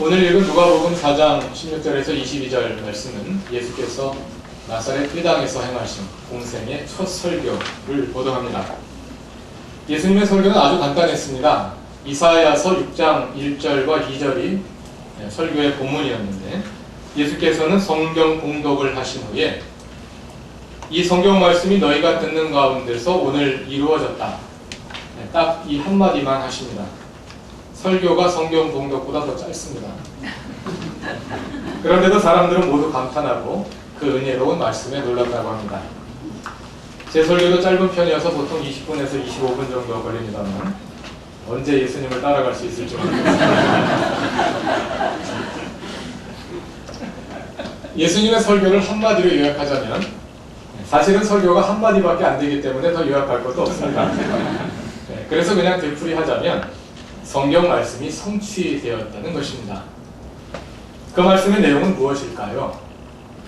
오늘 읽은 누가복음 4장 16절에서 22절 말씀은 예수께서 나사렛 회당에서 행하신 공생의 첫 설교를 보도합니다. 예수님의 설교는 아주 간단했습니다. 이사야서 6장 1절과 2절이 설교의 본문이었는데 예수께서는 성경 공독을 하신 후에 이 성경 말씀이 너희가 듣는 가운데서 오늘 이루어졌다. 딱 이 한마디만 하십니다. 설교가 성경 공독보다 더 짧습니다. 그런데도 사람들은 모두 감탄하고 그 은혜로운 말씀에 놀랐다고 합니다. 제 설교도 짧은 편이어서 보통 20분에서 25분 정도 걸립니다만 언제 예수님을 따라갈 수 있을지 모르겠습니다. 예수님의 설교를 한마디로 요약하자면 사실은 설교가 한마디밖에 안 되기 때문에 더 요약할 것도 없습니다. 네, 그래서 그냥 되풀이 하자면 성경 말씀이 성취되었다는 것입니다. 그 말씀의 내용은 무엇일까요?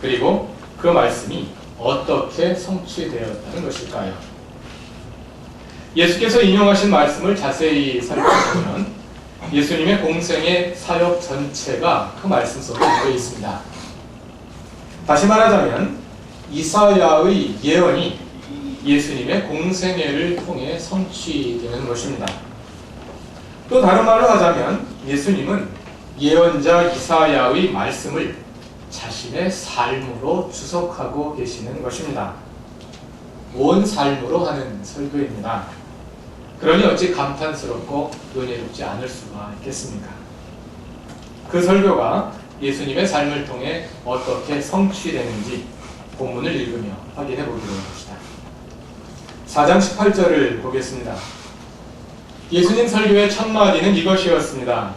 그리고 그 말씀이 어떻게 성취되었다는 것일까요? 예수께서 인용하신 말씀을 자세히 살펴보면 예수님의 공생의 사역 전체가 그 말씀 속에 들어 있습니다. 다시 말하자면 이사야의 예언이 예수님의 공생애를 통해 성취되는 것입니다. 또 다른 말로 하자면 예수님은 예언자 이사야의 말씀을 자신의 삶으로 주석하고 계시는 것입니다. 온 삶으로 하는 설교입니다. 그러니 어찌 감탄스럽고 은혜롭지 않을 수가 있겠습니까? 그 설교가 예수님의 삶을 통해 어떻게 성취되는지 본문을 읽으며 확인해 보기로 합시다. 4장 18절을 보겠습니다. 예수님 설교의 첫 마디는 이것이었습니다.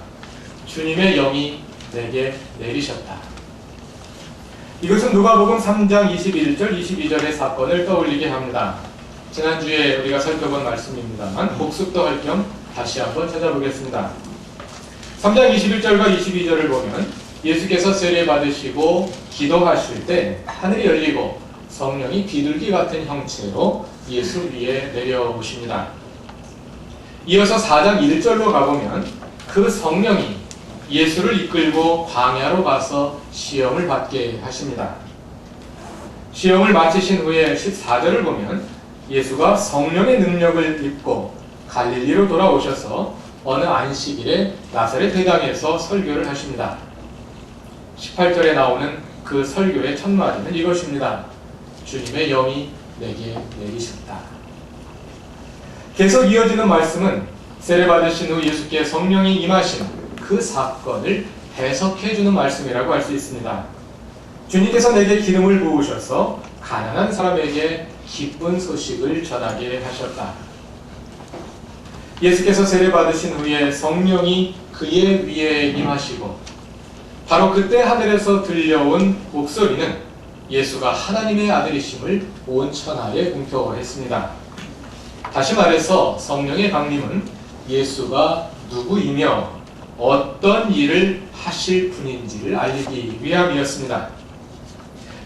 주님의 영이 내게 내리셨다. 이것은 누가복음 3장 21절, 22절의 사건을 떠올리게 합니다. 지난주에 우리가 살펴본 말씀입니다만 복습도 할 겸 다시 한번 찾아보겠습니다. 3장 21절과 22절을 보면 예수께서 세례 받으시고 기도하실 때 하늘이 열리고 성령이 비둘기 같은 형체로 예수 위에 내려오십니다. 이어서 4장 1절로 가보면 그 성령이 예수를 이끌고 광야로 가서 시험을 받게 하십니다. 시험을 마치신 후에 14절을 보면 예수가 성령의 능력을 입고 갈릴리로 돌아오셔서 어느 안식일에 나사렛 회당에서 설교를 하십니다. 18절에 나오는 그 설교의 첫 마디는 이것입니다. 주님의 영이 내게 내리셨다. 계속 이어지는 말씀은 세례 받으신 후 예수께 성령이 임하신 그 사건을 해석해 주는 말씀이라고 할 수 있습니다. 주님께서 내게 기름을 부으셔서 가난한 사람에게 기쁜 소식을 전하게 하셨다. 예수께서 세례 받으신 후에 성령이 그의 위에 임하시고 바로 그때 하늘에서 들려온 목소리는 예수가 하나님의 아들이심을 온 천하에 공표했습니다. 다시 말해서 성령의 강림은 예수가 누구이며 어떤 일을 하실 분인지를 알리기 위함이었습니다.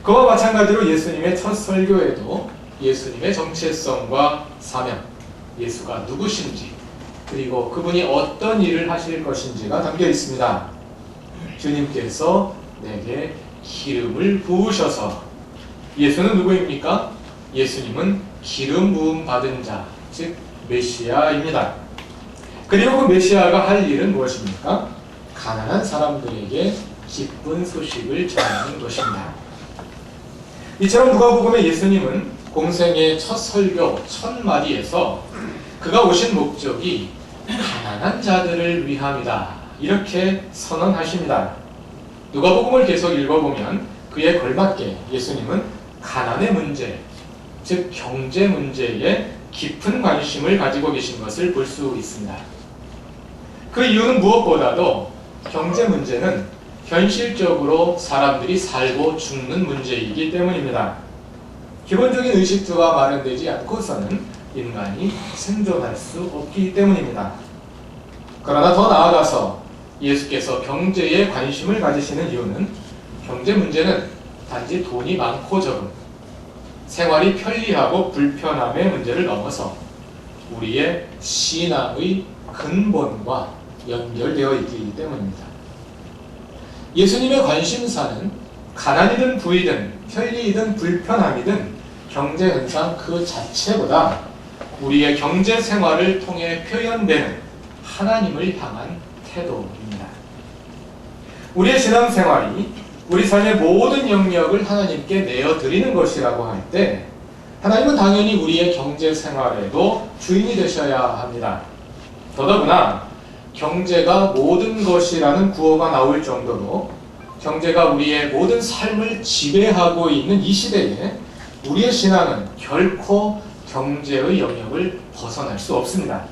그와 마찬가지로 예수님의 첫 설교에도 예수님의 정체성과 사명, 예수가 누구신지, 그리고 그분이 어떤 일을 하실 것인지가 담겨 있습니다. 주님께서 내게 기름을 부으셔서 예수는 누구입니까? 예수님은 기름 부음 받은 자, 즉 메시아입니다. 그리고 그 메시아가 할 일은 무엇입니까? 가난한 사람들에게 기쁜 소식을 전하는 것입니다. 이처럼 누가복음의 예수님은 공생의 첫 설교 첫 마디에서 그가 오신 목적이 가난한 자들을 위함이다. 이렇게 선언하십니다. 누가복음을 계속 읽어보면 그에 걸맞게 예수님은 가난의 문제, 즉 경제 문제에 깊은 관심을 가지고 계신 것을 볼 수 있습니다. 그 이유는 무엇보다도 경제 문제는 현실적으로 사람들이 살고 죽는 문제이기 때문입니다. 기본적인 의식주가 마련되지 않고서는 인간이 생존할 수 없기 때문입니다. 그러나 더 나아가서 예수께서 경제에 관심을 가지시는 이유는 경제 문제는 단지 돈이 많고 적음, 생활이 편리하고 불편함의 문제를 넘어서 우리의 신앙의 근본과 연결되어 있기 때문입니다. 예수님의 관심사는 가난이든 부이든 편리이든 불편함이든 경제 현상 그 자체보다 우리의 경제 생활을 통해 표현되는 하나님을 향한 태도입니다. 우리의 신앙 생활이 우리 삶의 모든 영역을 하나님께 내어 드리는 것이라고 할 때 하나님은 당연히 우리의 경제 생활에도 주인이 되셔야 합니다. 더더구나 경제가 모든 것이라는 구호가 나올 정도로 경제가 우리의 모든 삶을 지배하고 있는 이 시대에 우리의 신앙은 결코 경제의 영역을 벗어날 수 없습니다.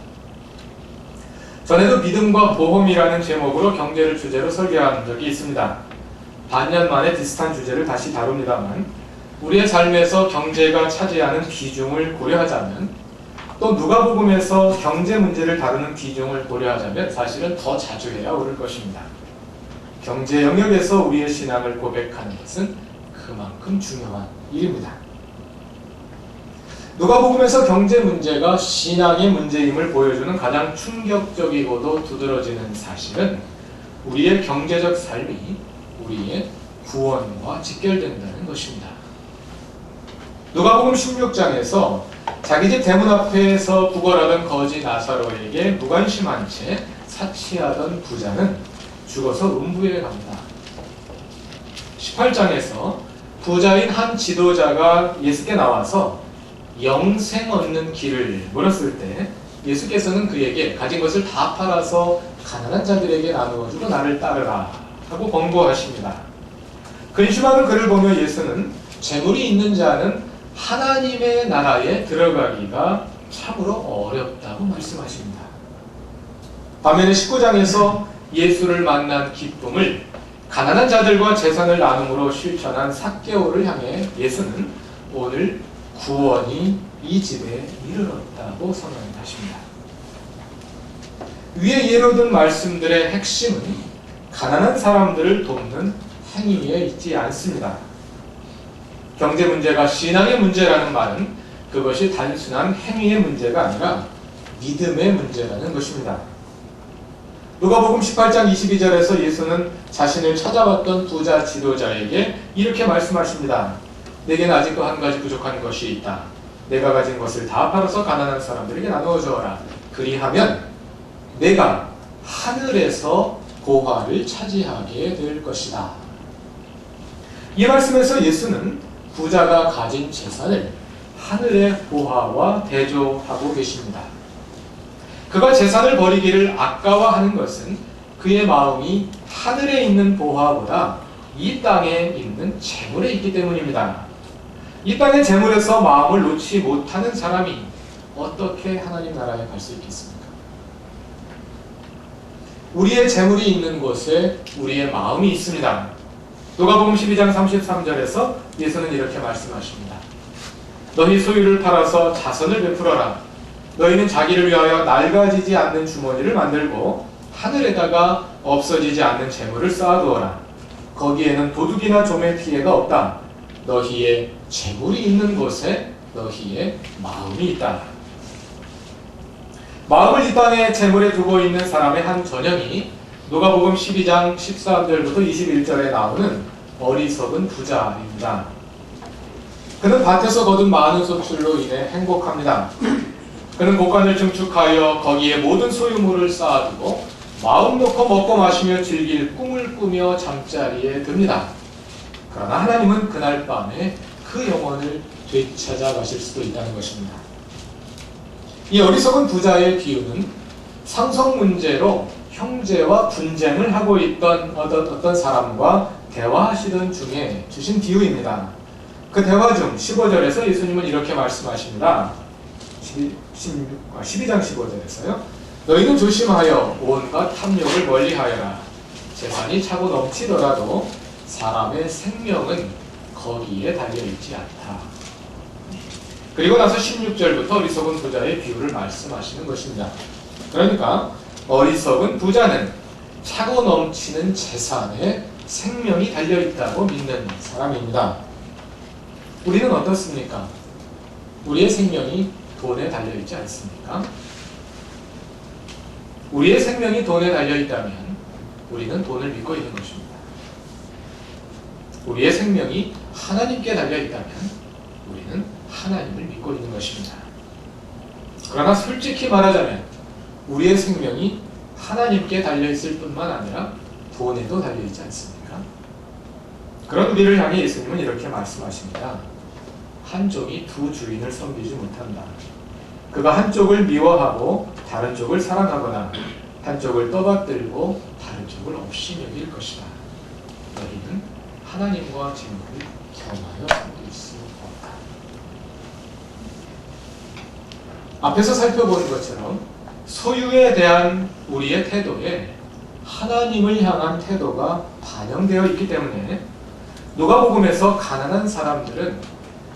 전에도 믿음과 보험이라는 제목으로 경제를 주제로 설계한 적이 있습니다. 반년 만에 비슷한 주제를 다시 다룹니다만 우리의 삶에서 경제가 차지하는 비중을 고려하자면 또 누가복음에서 경제 문제를 다루는 비중을 고려하자면 사실은 더 자주 해야 오를 것입니다. 경제 영역에서 우리의 신앙을 고백하는 것은 그만큼 중요한 일입니다. 누가복음에서 경제 문제가 신앙의 문제임을 보여주는 가장 충격적이고도 두드러지는 사실은 우리의 경제적 삶이 우리의 구원과 직결된다는 것입니다. 누가복음 16장에서 자기 집 대문 앞에서 구걸하던 거지 나사로에게 무관심한 채 사치하던 부자는 죽어서 음부에 갑니다. 18장에서 부자인 한 지도자가 예수께 나와서 영생 얻는 길을 물었을 때 예수께서는 그에게 가진 것을 다 팔아서 가난한 자들에게 나누어 주고 나를 따르라 하고 권고하십니다. 근심하는 그를 보며 예수는 재물이 있는 자는 하나님의 나라에 들어가기가 참으로 어렵다고 말씀하십니다. 반면에 19장에서 예수를 만난 기쁨을 가난한 자들과 재산을 나눔으로 실천한 삭개오를 향해 예수는 오늘 구원이 이 집에 이르렀다고 선언하십니다. 위에 예로 든 말씀들의 핵심은 가난한 사람들을 돕는 행위에 있지 않습니다. 경제 문제가 신앙의 문제라는 말은 그것이 단순한 행위의 문제가 아니라 믿음의 문제라는 것입니다. 누가복음 18장 22절에서 예수는 자신을 찾아왔던 부자 지도자에게 이렇게 말씀하십니다. 내게는 아직도 한 가지 부족한 것이 있다. 내가 가진 것을 다 팔아서 가난한 사람들에게 나누어 주어라. 그리하면 내가 하늘에서 고화를 차지하게 될 것이다. 이 말씀에서 예수는 부자가 가진 재산을 하늘의 보화와 대조하고 계십니다. 그가 재산을 버리기를 아까워하는 것은 그의 마음이 하늘에 있는 보화보다 이 땅에 있는 재물에 있기 때문입니다. 이 땅의 재물에서 마음을 놓지 못하는 사람이 어떻게 하나님 나라에 갈 수 있겠습니까? 우리의 재물이 있는 곳에 우리의 마음이 있습니다. 누가복음 12장 33절에서 예수는 이렇게 말씀하십니다. 너희 소유를 팔아서 자선을 베풀어라. 너희는 자기를 위하여 낡아지지 않는 주머니를 만들고 하늘에다가 없어지지 않는 재물을 쌓아두어라. 거기에는 도둑이나 좀의 피해가 없다. 너희의 재물이 있는 곳에 너희의 마음이 있다. 마음을 이 땅에 재물에 두고 있는 사람의 한 전형이 누가복음 12장 13절부터 21절에 나오는 어리석은 부자입니다. 그는 밭에서 거둔 많은 소출로 인해 행복합니다. 그는 곡간을 증축하여 거기에 모든 소유물을 쌓아두고 마음 놓고 먹고 마시며 즐길 꿈을 꾸며 잠자리에 듭니다. 그러나 하나님은 그날 밤에 그 영혼을 되찾아 가실 수도 있다는 것입니다. 이 어리석은 부자의 비유는 상성 문제로 형제와 분쟁을 하고 있던 어떤, 어떤 사람과 대화하시던 중에 주신 비유입니다. 그 대화 중 15절에서 예수님은 이렇게 말씀하십니다. 12, 16, 12장 15절에서요. 너희는 조심하여 온갖 탐욕을 멀리하여라. 재산이 차고 넘치더라도 사람의 생명은 거기에 달려있지 않다. 그리고 나서 16절부터 어리석은 부자의 비유를 말씀하시는 것입니다. 그러니까 어리석은 부자는 차고 넘치는 재산에 생명이 달려있다고 믿는 사람입니다. 우리는 어떻습니까? 우리의 생명이 돈에 달려있지 않습니까? 우리의 생명이 돈에 달려있다면 우리는 돈을 믿고 있는 것입니다. 우리의 생명이 하나님께 달려 있다면 우리는 하나님을 믿고 있는 것입니다. 그러나 솔직히 말하자면 우리의 생명이 하나님께 달려 있을 뿐만 아니라 돈에도 달려 있지 않습니까? 그런 우리를 향해 예수님은 이렇게 말씀하십니다. 한쪽이 두 주인을 섬기지 못한다. 그가 한쪽을 미워하고 다른 쪽을 사랑하거나 한쪽을 떠받들고 다른 쪽을 없이 여길 것이다. 너희는 하나님과 재물을 겸하여 섬길 수 없다. 앞에서 살펴본 것처럼 소유에 대한 우리의 태도에 하나님을 향한 태도가 반영되어 있기 때문에 누가복음에서 가난한 사람들은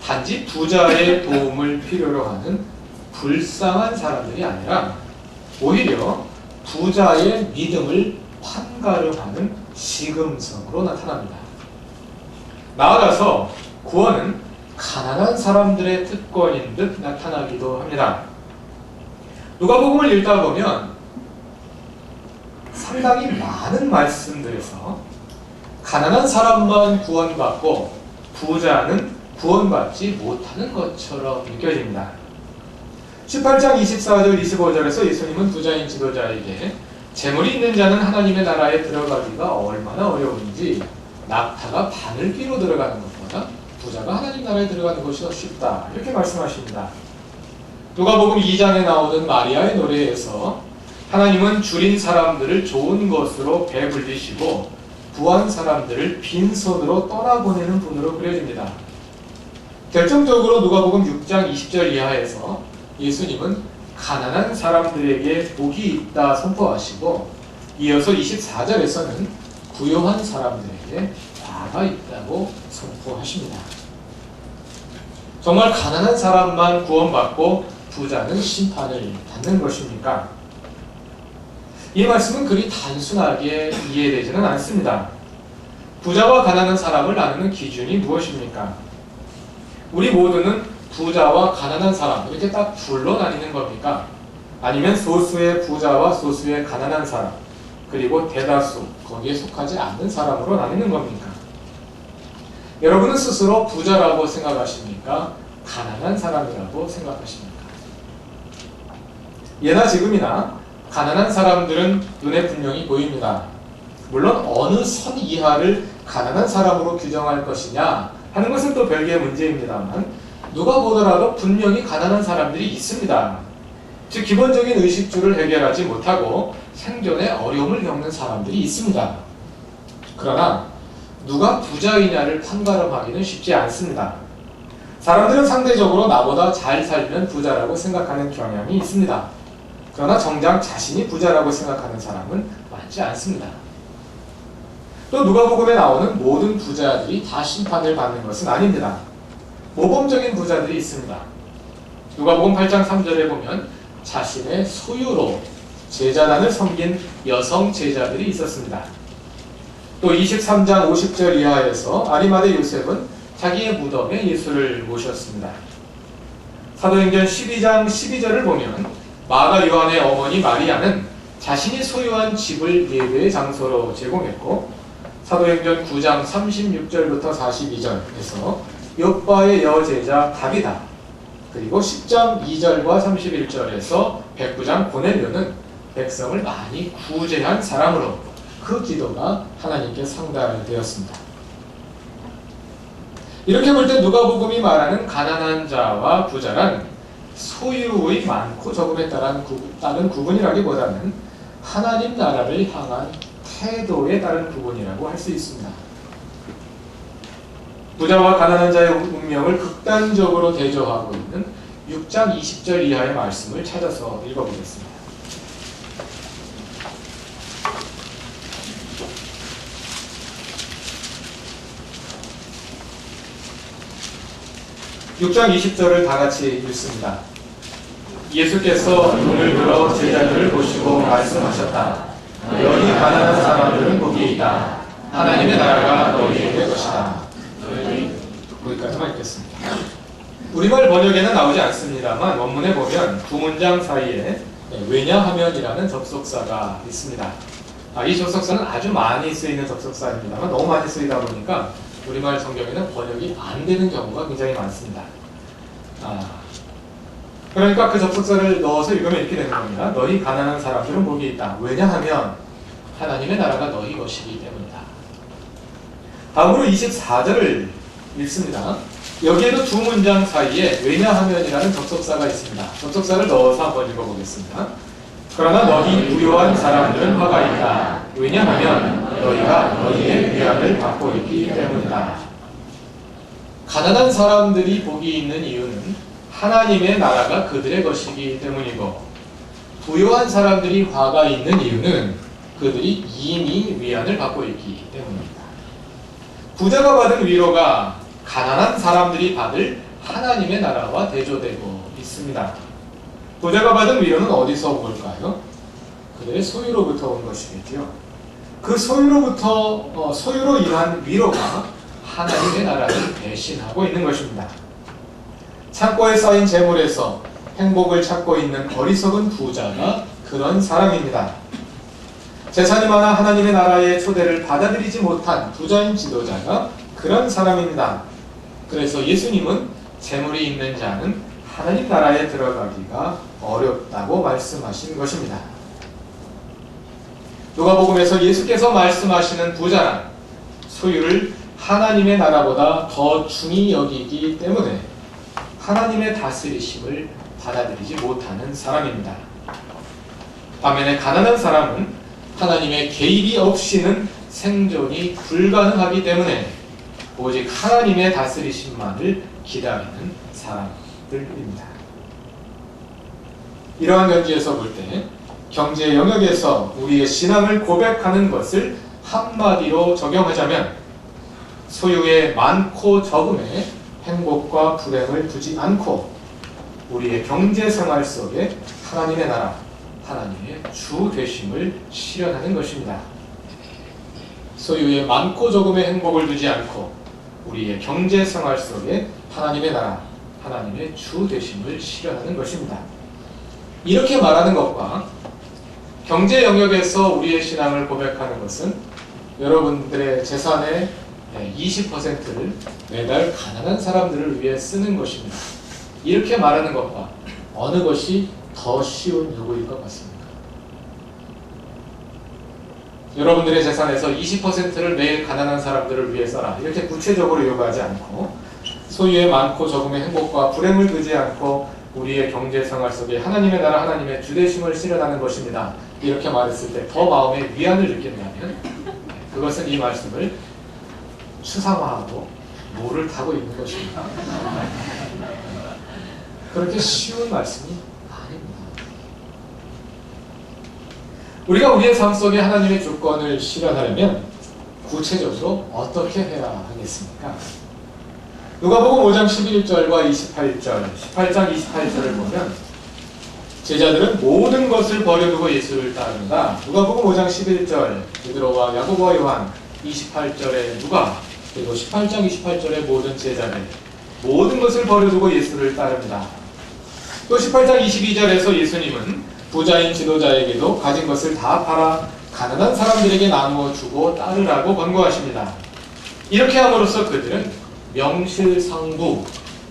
단지 부자의 도움을 필요로 하는 불쌍한 사람들이 아니라 오히려 부자의 믿음을 판가름하는 시금석으로 나타납니다. 나아가서 구원은 가난한 사람들의 특권인 듯 나타나기도 합니다. 누가복음을 읽다 보면 상당히 많은 말씀들에서 가난한 사람만 구원받고 부자는 구원받지 못하는 것처럼 느껴집니다. 18장 24절 25절에서 예수님은 부자인 지도자에게 재물이 있는 자는 하나님의 나라에 들어가기가 얼마나 어려운지 낙타가 바늘귀로 들어가는 것보다 부자가 하나님 나라에 들어가는 것이 더 쉽다 이렇게 말씀하십니다. 누가복음 2장에 나오는 마리아의 노래에서 하나님은 줄인 사람들을 좋은 것으로 배불리시고 부한 사람들을 빈손으로 떠나보내는 분으로 그려집니다. 결정적으로 누가복음 6장 20절 이하에서 예수님은 가난한 사람들에게 복이 있다 선포하시고 이어서 24절에서는 부요한 사람들에게 화가 있다고 선포하십니다. 정말 가난한 사람만 구원받고 부자는 심판을 받는 것입니까? 이 말씀은 그리 단순하게 이해되지는 않습니다. 부자와 가난한 사람을 나누는 기준이 무엇입니까? 우리 모두는 부자와 가난한 사람 이렇게 딱 둘로 나뉘는 겁니까? 아니면 소수의 부자와 소수의 가난한 사람 그리고 대다수 거기에 속하지 않는 사람으로 나뉘는 겁니까? 여러분은 스스로 부자라고 생각하십니까? 가난한 사람이라고 생각하십니까? 예나 지금이나 가난한 사람들은 눈에 분명히 보입니다. 물론 어느 선 이하를 가난한 사람으로 규정할 것이냐 하는 것은 또 별개의 문제입니다만 누가 보더라도 분명히 가난한 사람들이 있습니다. 즉 기본적인 의식주를 해결하지 못하고 생존에 어려움을 겪는 사람들이 있습니다. 그러나 누가 부자이냐를 판가름하기는 쉽지 않습니다. 사람들은 상대적으로 나보다 잘 살면 부자라고 생각하는 경향이 있습니다. 그러나 정작 자신이 부자라고 생각하는 사람은 많지 않습니다. 또 누가복음에 나오는 모든 부자들이 다 심판을 받는 것은 아닙니다. 모범적인 부자들이 있습니다. 누가복음 8장 3절에 보면 자신의 소유로 제자단을 섬긴 여성 제자들이 있었습니다. 또 23장 50절 이하에서 아리마대 요셉은 자기의 무덤에 예수를 모셨습니다. 사도행전 12장 12절을 보면 마가 요한의 어머니 마리아는 자신이 소유한 집을 예배의 장소로 제공했고 사도행전 9장 36절부터 42절에서 요바의 여제자 다비다 그리고 10장 2절과 31절에서 백부장 고넬료는 백성을 많이 구제한 사람으로 그 기도가 하나님께 상달되었습니다. 이렇게 볼 때 누가복음이 말하는 가난한 자와 부자란 소유의 많고 적음에 따른, 구, 따른 구분이라기보다는 하나님 나라를 향한 태도에 따른 구분이라고 할 수 있습니다. 부자와 가난한 자의 운명을 극단적으로 대조하고 있는 6장 20절 이하의 말씀을 찾아서 읽어보겠습니다. 6장 20절을 다 같이 읽습니다. 예수께서 눈을 들어 제자들을 보시고 말씀하셨다. 여기 가난한 사람들은 복이 있다. 하나님의 나라가 너희에게 것이다. 거기까지만 읽겠습니다. 우리말 번역에는 나오지 않습니다만 원문에 보면 두 문장 사이에 왜냐하면이라는 접속사가 있습니다. 아, 이 접속사는 아주 많이 쓰이는 접속사입니다만 너무 많이 쓰이다 보니까 우리말 성경에는 번역이 안 되는 경우가 굉장히 많습니다. 아, 그러니까 그 접속사를 넣어서 읽으면 이렇게 되는 겁니다. 너희 가난한 사람들은 복이 있다. 왜냐하면 하나님의 나라가 너희 것이기 때문이다. 다음으로 24절을 읽습니다. 여기에도 두 문장 사이에 왜냐하면이라는 접속사가 있습니다. 접속사를 넣어서 한번 읽어보겠습니다. 그러나 너희 부요한 사람들은 화가 있다. 왜냐하면 너희가 너희의 위안을 받고 있기 때문이다. 가난한 사람들이 복이 있는 이유는 하나님의 나라가 그들의 것이기 때문이고 부요한 사람들이 화가 있는 이유는 그들이 이미 위안을 받고 있기 때문입니다. 부자가 받은 위로가 가난한 사람들이 받을 하나님의 나라와 대조되고 있습니다. 부자가 받은 위로는 어디서 온 걸까요? 그들의 소유로부터 온 것이겠죠. 그 소유로부터 어, 소유로 인한 위로가 하나님의 나라를 대신하고 있는 것입니다. 창고에 쌓인 재물에서 행복을 찾고 있는 어리석은 부자가 그런 사람입니다. 재산이 많아 하나님의 나라의 초대를 받아들이지 못한 부자인 지도자가 그런 사람입니다. 그래서 예수님은 재물이 있는 자는 하나님 나라에 들어가기가 어렵다고 말씀하신 것입니다. 누가복음에서 예수께서 말씀하시는 부자란 소유를 하나님의 나라보다 더 중히 여기기 때문에 하나님의 다스리심을 받아들이지 못하는 사람입니다. 반면에 가난한 사람은 하나님의 개입이 없이는 생존이 불가능하기 때문에 오직 하나님의 다스리심만을 기다리는 사람들입니다. 이러한 견지에서 볼 때 경제 영역에서 우리의 신앙을 고백하는 것을 한마디로 적용하자면 소유의 많고 적음에 행복과 불행을 두지 않고 우리의 경제 생활 속에 하나님의 나라, 하나님의 주 되심을 실현하는 것입니다. 소유의 많고 적음의 행복을 두지 않고 우리의 경제 생활 속에 하나님의 나라, 하나님의 주 되심을 실현하는 것입니다. 이렇게 말하는 것과 경제 영역에서 우리의 신앙을 고백하는 것은 여러분들의 재산의 20%를 매달 가난한 사람들을 위해 쓰는 것입니다. 이렇게 말하는 것과 어느 것이 더 쉬운 요구일 것 같습니까? 여러분들의 재산에서 20%를 매일 가난한 사람들을 위해 써라. 이렇게 구체적으로 요구하지 않고 소유의 많고 적음의 행복과 불행을 두지 않고 우리의 경제 생활 속에 하나님의 나라 하나님의 주대심을 실현하는 것입니다. 이렇게 말했을 때 더 마음에 위안을 느낀다면 그것은 이 말씀을 추상화하고 모를 타고 있는 것입니다. 그렇게 쉬운 말씀이 아닙니다. 우리가 우리의 삶 속에 하나님의 주권을 실현하려면 구체적으로 어떻게 해야 하겠습니까? 누가복음 5장 11절과 28절, 18장 28절을 보면 제자들은 모든 것을 버려두고 예수를 따릅니다. 누가복음 5장 11절 베드로와 야고보와 요한 28절에 누가 그리고 18장 28절의 모든 제자들 모든 것을 버려두고 예수를 따릅니다. 또 18장 22절에서 예수님은 부자인 지도자에게도 가진 것을 다 팔아 가난한 사람들에게 나누어 주고 따르라고 권고하십니다. 이렇게 함으로써 그들은 명실상부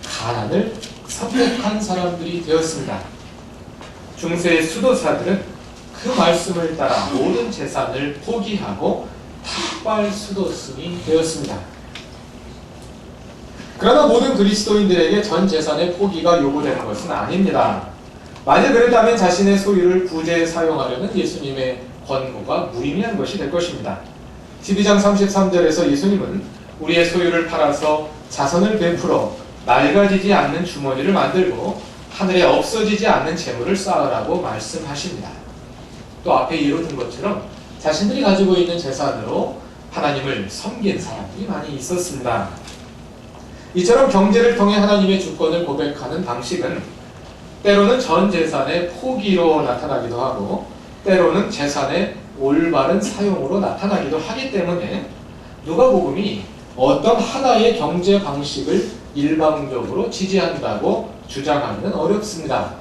가난을 선택한 사람들이 되었습니다. 중세의 수도사들은 그 말씀을 따라 모든 재산을 포기하고 탁발 수도승이 되었습니다. 그러나 모든 그리스도인들에게 전 재산의 포기가 요구되는 것은 아닙니다. 만약 그랬다면 자신의 소유를 구제에 사용하려는 예수님의 권고가 무의미한 것이 될 것입니다. 12장 33절에서 예수님은 우리의 소유를 팔아서 자선을 베풀어 낡아지지 않는 주머니를 만들고 하늘에 없어지지 않는 재물을 쌓으라고 말씀하십니다. 또 앞에 이루어진 것처럼 자신들이 가지고 있는 재산으로 하나님을 섬긴 사람들이 많이 있었습니다. 이처럼 경제를 통해 하나님의 주권을 고백하는 방식은 때로는 전 재산의 포기로 나타나기도 하고 때로는 재산의 올바른 사용으로 나타나기도 하기 때문에 누가복음이 어떤 하나의 경제 방식을 일방적으로 지지한다고 주장하기는 어렵습니다.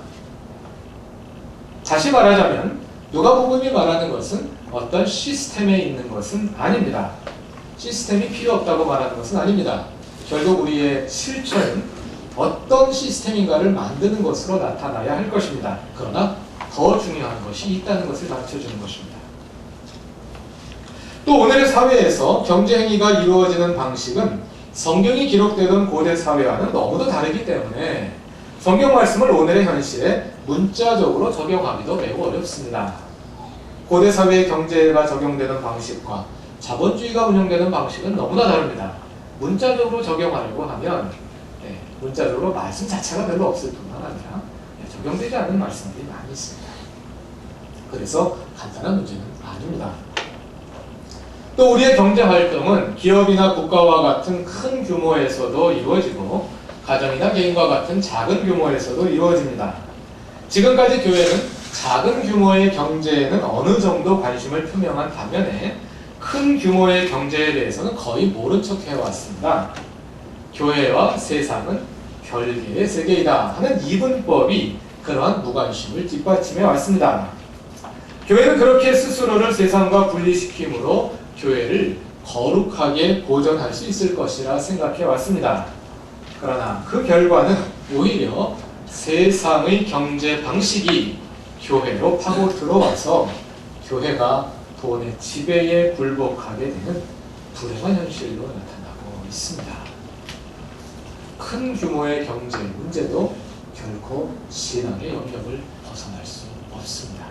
다시 말하자면 누가복음이 말하는 것은 어떤 시스템에 있는 것은 아닙니다. 시스템이 필요 없다고 말하는 것은 아닙니다. 결국 우리의 실천은 어떤 시스템인가를 만드는 것으로 나타나야 할 것입니다. 그러나 더 중요한 것이 있다는 것을 가르쳐 주는 것입니다. 또 오늘의 사회에서 경제 행위가 이루어지는 방식은 성경이 기록되던 고대 사회와는 너무도 다르기 때문에 성경 말씀을 오늘의 현실에 문자적으로 적용하기도 매우 어렵습니다. 고대 사회의 경제가 적용되는 방식과 자본주의가 운영되는 방식은 너무나 다릅니다. 문자적으로 적용하려고 하면 네, 문자적으로 말씀 자체가 별로 없을 뿐만 아니라 네, 적용되지 않는 말씀들이 많이 있습니다. 그래서 간단한 문제는 아닙니다. 또 우리의 경제 활동은 기업이나 국가와 같은 큰 규모에서도 이루어지고 가정이나 개인과 같은 작은 규모에서도 이루어집니다. 지금까지 교회는 작은 규모의 경제에는 어느 정도 관심을 표명한 반면에 큰 규모의 경제에 대해서는 거의 모른 척 해왔습니다. 교회와 세상은 별개의 세계이다 하는 이분법이 그러한 무관심을 뒷받침해 왔습니다. 교회는 그렇게 스스로를 세상과 분리시킴으로 교회를 거룩하게 보존할 수 있을 것이라 생각해 왔습니다. 그러나 그 결과는 오히려 세상의 경제 방식이 교회로 파고 들어와서 교회가 돈의 지배에 굴복하게 되는 불행한 현실로 나타나고 있습니다. 큰 규모의 경제 문제도 결코 신앙의 영역을 벗어날 수 없습니다.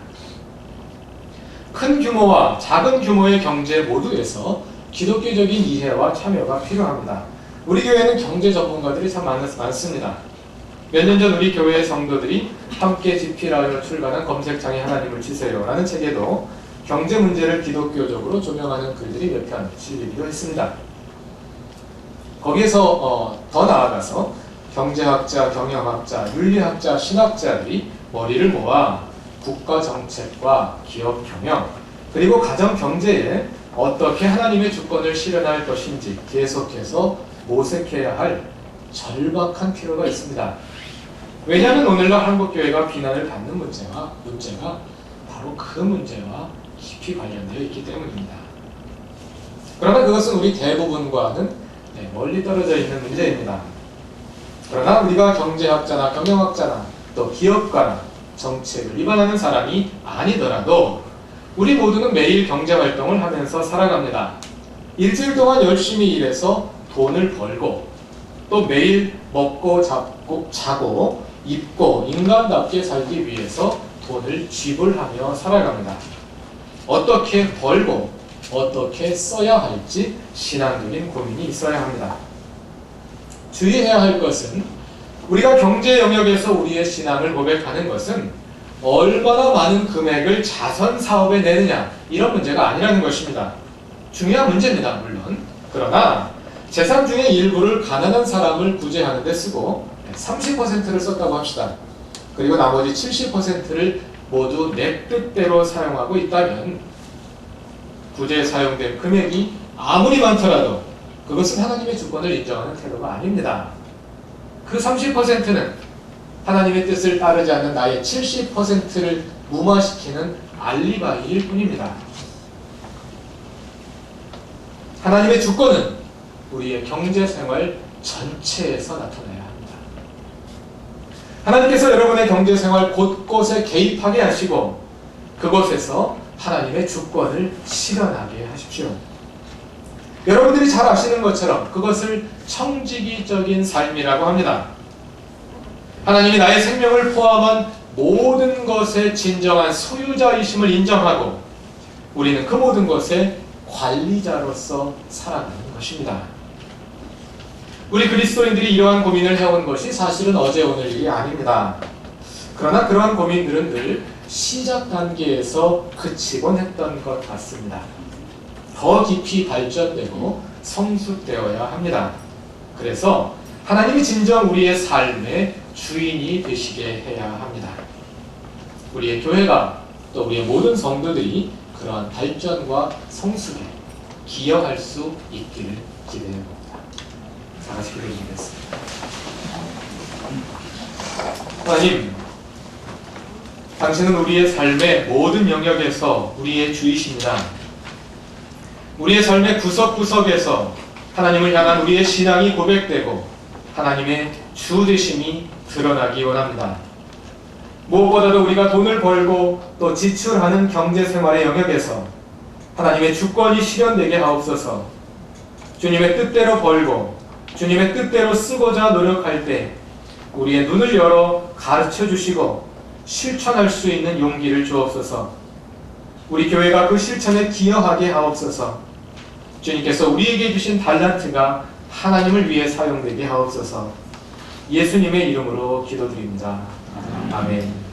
큰 규모와 작은 규모의 경제 모두에서 기독교적인 이해와 참여가 필요합니다. 우리 교회는 경제 전문가들이 참 많, 많습니다. 몇 년 전 우리 교회의 성도들이 함께 집필하여 출간한 검색창에 하나님을 치세요 라는 책에도 경제 문제를 기독교적으로 조명하는 글들이 몇 편 실리기도 했습니다. 거기에서 어, 더 나아가서 경제학자, 경영학자, 윤리학자, 신학자들이 머리를 모아 국가 정책과 기업 경영 그리고 가정 경제에 어떻게 하나님의 주권을 실현할 것인지 계속해서 모색해야 할 절박한 필요가 있습니다. 왜냐하면 오늘날 한국 교회가 비난을 받는 문제와 문제가 바로 그 문제와 깊이 관련되어 있기 때문입니다. 그러나 그것은 우리 대부분과는 네, 멀리 떨어져 있는 문제입니다. 그러나 우리가 경제학자나 경영학자나 또 기업가나 정책을 위반하는 사람이 아니더라도 우리 모두는 매일 경제 활동을 하면서 살아갑니다. 일주일 동안 열심히 일해서 돈을 벌고 또 매일 먹고 잡고 자고 입고 인간답게 살기 위해서 돈을 지불하며 살아갑니다. 어떻게 벌고 어떻게 써야 할지 신앙적인 고민이 있어야 합니다. 주의해야 할 것은 우리가 경제 영역에서 우리의 신앙을 고백하는 것은 얼마나 많은 금액을 자선 사업에 내느냐 이런 문제가 아니라는 것입니다. 중요한 문제입니다. 물론 그러나 재산 중의 일부를 가난한 사람을 구제하는 데 쓰고 30%를 썼다고 합시다. 그리고 나머지 70%를 모두 내 뜻대로 사용하고 있다면 구제에 사용된 금액이 아무리 많더라도 그것은 하나님의 주권을 인정하는 태도가 아닙니다. 그 30%는 하나님의 뜻을 따르지 않는 나의 70%를 무마시키는 알리바이일 뿐입니다. 하나님의 주권은 우리의 경제 생활 전체에서 나타나야 합니다. 하나님께서 여러분의 경제 생활 곳곳에 개입하게 하시고 그곳에서 하나님의 주권을 실현하게 하십시오. 여러분들이 잘 아시는 것처럼 그것을 청지기적인 삶이라고 합니다. 하나님이 나의 생명을 포함한 모든 것의 진정한 소유자이심을 인정하고 우리는 그 모든 것의 관리자로서 살아가는 것입니다. 우리 그리스도인들이 이러한 고민을 해온 것이 사실은 어제 오늘 일이 아닙니다. 그러나 그러한 고민들은 늘 시작 단계에서 그치곤 했던 것 같습니다. 더 깊이 발전되고 성숙되어야 합니다. 그래서 하나님이 진정 우리의 삶의 주인이 되시게 해야 합니다. 우리의 교회가 또 우리의 모든 성도들이 그러한 발전과 성숙에 기여할 수 있기를 기대해 봅니다. 다 같이 기도드리겠습니다. 하나님, 당신은 우리의 삶의 모든 영역에서 우리의 주이십니다. 우리의 삶의 구석구석에서 하나님을 향한 우리의 신앙이 고백되고 하나님의 주 되심이 드러나기 원합니다. 무엇보다도 우리가 돈을 벌고 또 지출하는 경제 생활의 영역에서 하나님의 주권이 실현되게 하옵소서. 주님의 뜻대로 벌고 주님의 뜻대로 쓰고자 노력할 때 우리의 눈을 열어 가르쳐 주시고 실천할 수 있는 용기를 주옵소서. 우리 교회가 그 실천에 기여하게 하옵소서. 주님께서 우리에게 주신 달란트가 하나님을 위해 사용되게 하옵소서. 예수님의 이름으로 기도드립니다. 아멘.